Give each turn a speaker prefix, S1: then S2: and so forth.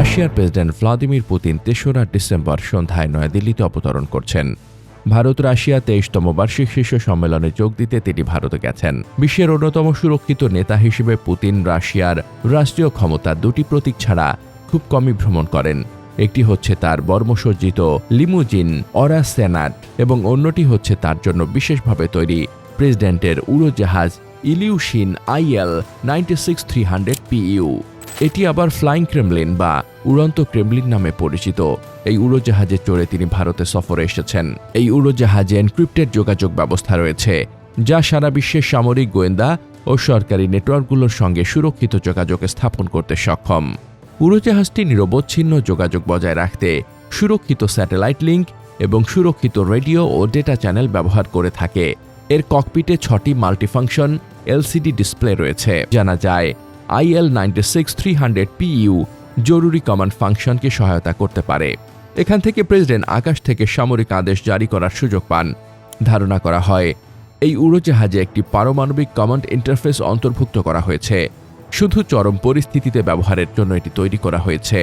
S1: রাশিয়ার president Vladimir Putin তেসরা December সন্ধ্যায় নয়াদিল্লিতে অবতরণ করছেন। ভারত রাশিয়া তেইশতম বার্ষিক শীর্ষ সম্মেলনে যোগ দিতে তিনি ভারতে গেছেন। বিশ্বের অন্যতম সুরক্ষিত নেতা হিসেবে পুতিন রাশিয়ার রাষ্ট্রীয় ক্ষমতা দুটি প্রতীক ছাড়া খুব কমই ভ্রমণ করেন। একটি হচ্ছে তার বর্মসজ্জিত লিমুজিন অরা সেনাট এবং অন্যটি হচ্ছে তার জন্য বিশেষভাবে তৈরি প্রেসিডেন্টের উড়োজাহাজ Ilyushin IL ninety six three hundred PU এটি আবার ফ্লাইং ক্রেমলিন বা উড়ন্ত ক্রেমলিন নামে পরিচিত। এই উড়োজাহাজে চড়ে তিনি ভারতে সফরে এসেছেন। এই উড়োজাহাজে এনক্রিপ্টেড যোগাযোগ ব্যবস্থা রয়েছে, যা সারা বিশ্বের সামরিক গোয়েন্দা ও সরকারি নেটওয়ার্কগুলোর সঙ্গে সুরক্ষিত যোগাযোগ স্থাপন করতে সক্ষম। উড়োজাহাজটি নিরবচ্ছিন্ন যোগাযোগ বজায় রাখতে সুরক্ষিত স্যাটেলাইট লিঙ্ক এবং সুরক্ষিত রেডিও ও ডেটা চ্যানেল ব্যবহার করে থাকে। এর ককপিটে ছটি মাল্টিফাংশন এলসিডি ডিসপ্লে রয়েছে। জানা যায় IL ninety six three hundred PU জরুরি কমান্ড ফাংশনকে সহায়তা করতে পারে। এখান থেকে প্রেসিডেন্ট আকাশ থেকে সামরিক আদেশ জারি করার সুযোগ পান। ধারণা করা হয়, এই উড়োজাহাজে একটি পারমাণবিক কমান্ড ইন্টারফেস অন্তর্ভুক্ত করা হয়েছে। শুধু চরম পরিস্থিতিতে ব্যবহারের জন্য এটি তৈরি করা হয়েছে।